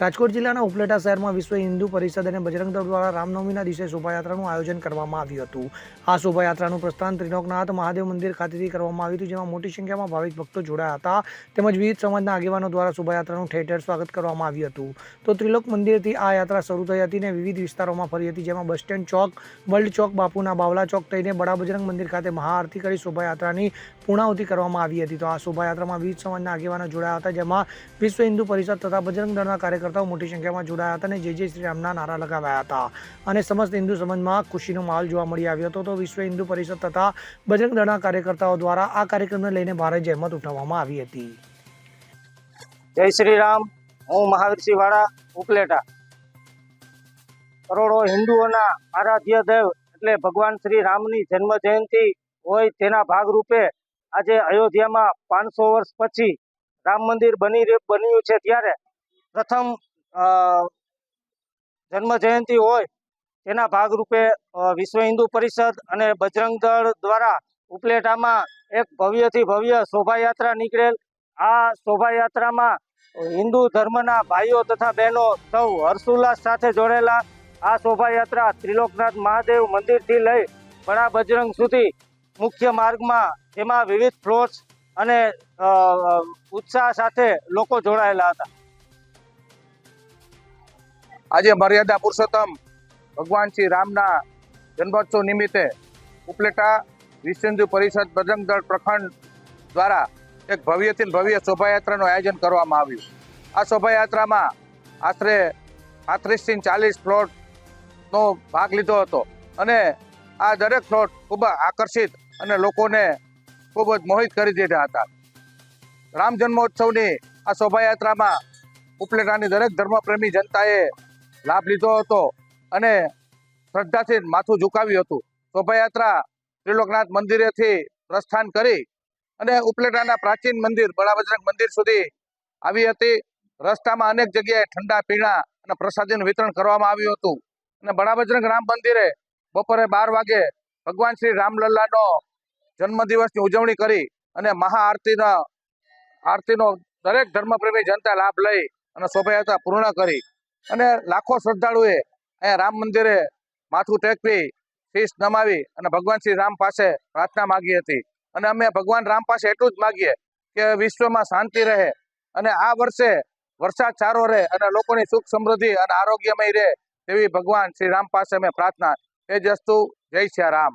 રાજકોટ જિલ્લાના ઉપલેટા શહેરમાં વિશ્વ હિન્દુ પરિષદ અને બજરંગ દળ દ્વારા રામનવમીના દિવસે શોભાયાત્રાનું આયોજન કરવામાં આવ્યું હતું. આ શોભાયાત્રાનું પ્રસ્થાન ત્રિલોકનાથ મહાદેવ મંદિર ખાતેથી કરવામાં આવ્યું હતું, જેમાં મોટી સંખ્યામાં ભાવિક ભક્તો જોડાયા હતા. તેમજ વિવિધ સમાજના આગેવાનો દ્વારા શોભાયાત્રાનું ઠેર સ્વાગત કરવામાં આવ્યું હતું. તો ત્રિલોક મંદિરથી આ યાત્રા શરૂ થઈ હતી અને વિવિધ વિસ્તારોમાં ફરી હતી, જેમાં બસ સ્ટેન્ડ ચોક વર્લ્ડ ચોક, બાપુના બાવલા ચોક થઈને બડા બજરંગ મંદિર ખાતે મહાઆરતી કરી શોભાયાત્રાની પૂર્ણાહુતિ કરવામાં આવી હતી. તો આ શોભાયાત્રામાં વિવિધ સમાજના આગેવાનો જોડાયા હતા, જેમાં વિશ્વ હિન્દુ પરિષદ તથા બજરંગ દળના કાર્યકર્તાઓ મોટી સંખ્યામાં જોડાયા હતા અને જય જય શ્રીરામના નારા લગાવ્યા હતા. અને સમસ્ત હિન્દુ સમાજમાં ખુશીનો માહોલ જોવા મળી આવ્યો હતો. તો વિશ્વ હિન્દુ પરિષદ તથા બજરંગ દળના કાર્યકર્તાઓ દ્વારા આ કાર્યક્રમને લઈને ભારે જહેમત ઉઠાવવામાં આવી હતી. જય શ્રી હું મહાવીરસિંહ વાળા ઉપલેટા. કરોડો હિન્દુઓના આરાધ્ય દેવ એટલે ભગવાન શ્રી રામની જન્મ જયંતિ હોય તેના ભાગરૂપે આજે અયોધ્યામાં પાંચસો વર્ષ પછી રામ મંદિર બની બન્યું છે ત્યારે પ્રથમ જન્મ જયંતિ હોય તેના ભાગરૂપે વિશ્વ હિન્દુ પરિષદ અને બજરંગ દળ દ્વારા ઉપલેટામાં એક ભવ્યથી ભવ્ય શોભાયાત્રા નીકળેલ. આ શોભાયાત્રામાં હિન્દુ ધર્મના ભાઈઓ તથા બહેનો સૌ હર્ષોલ્લાસ સાથે જોડેલા આ શોભાયાત્રા ત્રિલોકનાથ મહાદેવ મંદિરથી લઈ બડા બજરંગ સુધી મુખ્ય માર્ગમાં તેમાં વિવિધ ફ્લોટ્સ અને ઉત્સાહ સાથે લોકો જોડાયેલા હતા. આજે મર્યાદા પુરુષોત્તમ ભગવાન શ્રી રામના જન્મોત્સવ નિમિત્તે ઉપલેટા વિશ્વ પરિષદ બજરંગ પ્રખંડ દ્વારા એક ભવ્યથી ભવ્ય શોભાયાત્રાનું આયોજન કરવામાં આવ્યું. આ શોભાયાત્રામાં આશરે પાંત્રીસથી ચાલીસ ફ્લોટનો ભાગ લીધો હતો અને આ દરેક ફ્લોટ ખૂબ આકર્ષિત અને લોકોને ખૂબ જ મોહિત કરી દીધા હતા. રામ જન્મોત્સવની આ શોભાયાત્રામાં ઉપલેટાની દરેક ધર્મપ્રેમી જનતાએ લાભ લીધો હતો અને શ્રદ્ધાથી માથું ઝુકાવ્યું હતું. શોભાયાત્રા ત્રિલોકનાથ મંદિરેથી પ્રસ્થાન કરી અને ઉપલેટાના પ્રાચીન મંદિર, બળાબજરંગ મંદિર સુધી આવી હતી. રસ્તામાં અનેક જગ્યાએ ઠંડા પીણા અને પ્રસાદીનું વિતરણ કરવામાં આવ્યું હતું. અને બળાબજરંગ રામ મંદિરે બપોરે બાર વાગે ભગવાન શ્રી રામલલ્લાનો જન્મદિવસની ઉજવણી કરી અને મહાઆરતીના, આરતીનો દરેક ધર્મપ્રેમી જનતા લાભ લઈ અને શોભાયાત્રા પૂર્ણ કરી. અને લાખો શ્રદ્ધાળુએ અહીંયા રામ મંદિરે માથું ટેકવી, શીશ નમાવી અને ભગવાન શ્રી રામ પાસે પ્રાર્થના માગી હતી. અને અમે ભગવાન રામ પાસે એટલું જ માગીએ કે વિશ્વમાં શાંતિ રહે અને આ વર્ષે વરસાદ સારો રહે અને લોકોની સુખ સમૃદ્ધિ અને આરોગ્યમય રહે તેવી ભગવાન શ્રી રામ પાસે અમે પ્રાર્થના. એ જ વસ્તુ જય શ્રી રામ.